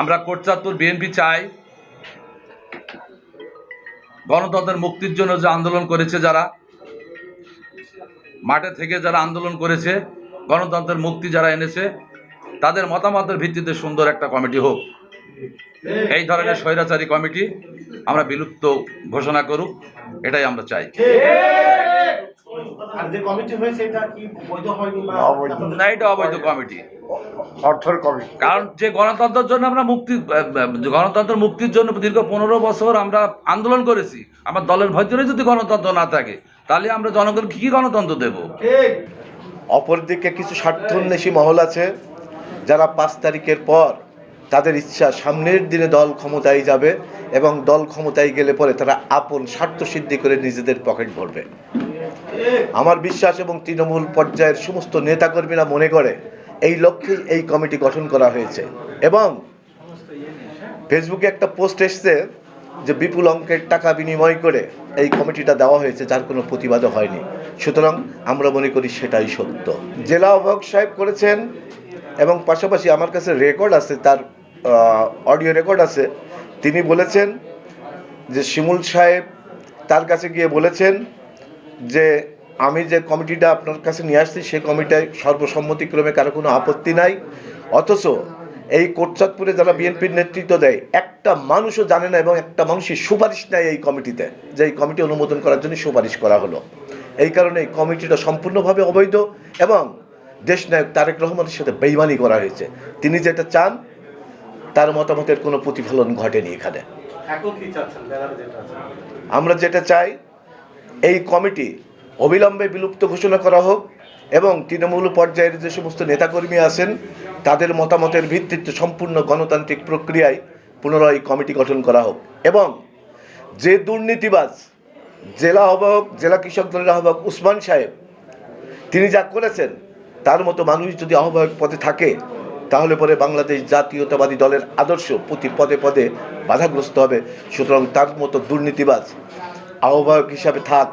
আমরা কোটচাঁদপুর বিএনপি চাই। গণতন্ত্রের মুক্তির জন্য যে আন্দোলন করেছে যারা, মাঠে থেকে যারা আন্দোলন করেছে, গণতন্ত্রের মুক্তি যারা এনেছে তাদের মতামতের ভিত্তিতে সুন্দর একটা কমিটি হোক। এই ধরনের স্বৈরাচারী কমিটি আমরা বিলুপ্ত ঘোষণা করুক এটাই আমরা চাই। আর যে কমিটি হয়েছে এটা কি বৈধ হয়নি বা অবৈধ। না এটা অবৈধ কমিটি। কারণ যে গণতন্ত্রের জন্য আমরা মুক্তি গণতন্ত্র মুক্তির জন্য দীর্ঘ পনেরো বছর আমরা আন্দোলন করেছি আমার দলের ভিতরে যদি গণতন্ত্র না থাকে তাহলে আমরা জনগণকে কি গণতন্ত্র দেব? অপরদিকে কিছু স্বার্থন্বেষী মহল আছে যারা পাঁচ তারিখের পর তাদের ইচ্ছা সামনের দিনে দল ক্ষমতায় যাবে এবং দল ক্ষমতায় গেলে পরে তারা আপন স্বার্থ সিদ্ধি করে নিজেদের পকেট ভরবে। আমার বিশ্বাস এবং তৃণমূল পর্যায়ের সমস্ত নেতাকর্মীরা মনে করে, এই লক্ষ্যেই এই কমিটি গঠন করা হয়েছে এবং ফেসবুকে একটা পোস্ট এসছে যে বিপুল অঙ্কের টাকা বিনিময় করে এই কমিটিটা দেওয়া হয়েছে, যার কোনো প্রতিবাদও হয়নি। সুতরাং আমরা মনে করি সেটাই সত্য। জেলা আহ্বায়ক সাহেব করেছেন এবং পাশাপাশি আমার কাছে রেকর্ড আছে, তার অডিও রেকর্ড আছে। তিনি বলেছেন যে শিমুল সাহেব তার কাছে গিয়ে বলেছেন যে আমি যে কমিটিটা আপনার কাছে নিয়ে আসছি, সেই কমিটায় সর্বসম্মতিক্রমে কারও কোনো আপত্তি নাই। অথচ এই কোটচাঁদপুরে যারা বিএনপির নেতৃত্ব দেয়, একটা মানুষও জানে না এবং একটা মানুষের সুপারিশ নেয় এই কমিটিতে যে এই কমিটি অনুমোদন করার জন্য সুপারিশ করা হলো। এই কারণে এই কমিটিটা সম্পূর্ণভাবে অবৈধ এবং দেশনায়ক তারেক রহমানের সাথে বেইমানি করা হয়েছে। তিনি যেটা চান তার মতামতের কোনো প্রতিফলন ঘটেনি এখানে। আমরা যেটা চাই এই কমিটি অবিলম্বে বিলুপ্ত ঘোষণা করা হোক এবং তৃণমূল পর্যায়ের যে সমস্ত নেতাকর্মী আছেন তাদের মতামতের ভিত্তিতে সম্পূর্ণ গণতান্ত্রিক প্রক্রিয়ায় পুনরায় কমিটি গঠন করা হোক এবং যে দুর্নীতিবাজ জেলা আহ্বায়ক জেলা কৃষক দলের আহ্বায়ক উসমান সাহেব তিনি যা করেছেন তার মতো মানুষ যদি আহ্বায়ক পথে থাকে, তাহলে পরে বাংলাদেশ জাতীয়তাবাদী দলের আদর্শ প্রতি পদে পদে বাধাগ্রস্ত হবে। সুতরাং তার মতো দুর্নীতিবাজ আহ্বায়ক হিসাবে থাক,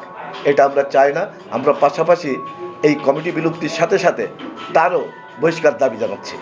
এটা আমরা চাই না। আমরা পাশাপাশি এই কমিটি বিলুপ্তির সাথে সাথে তারও বহিষ্কার দাবি জানাচ্ছি।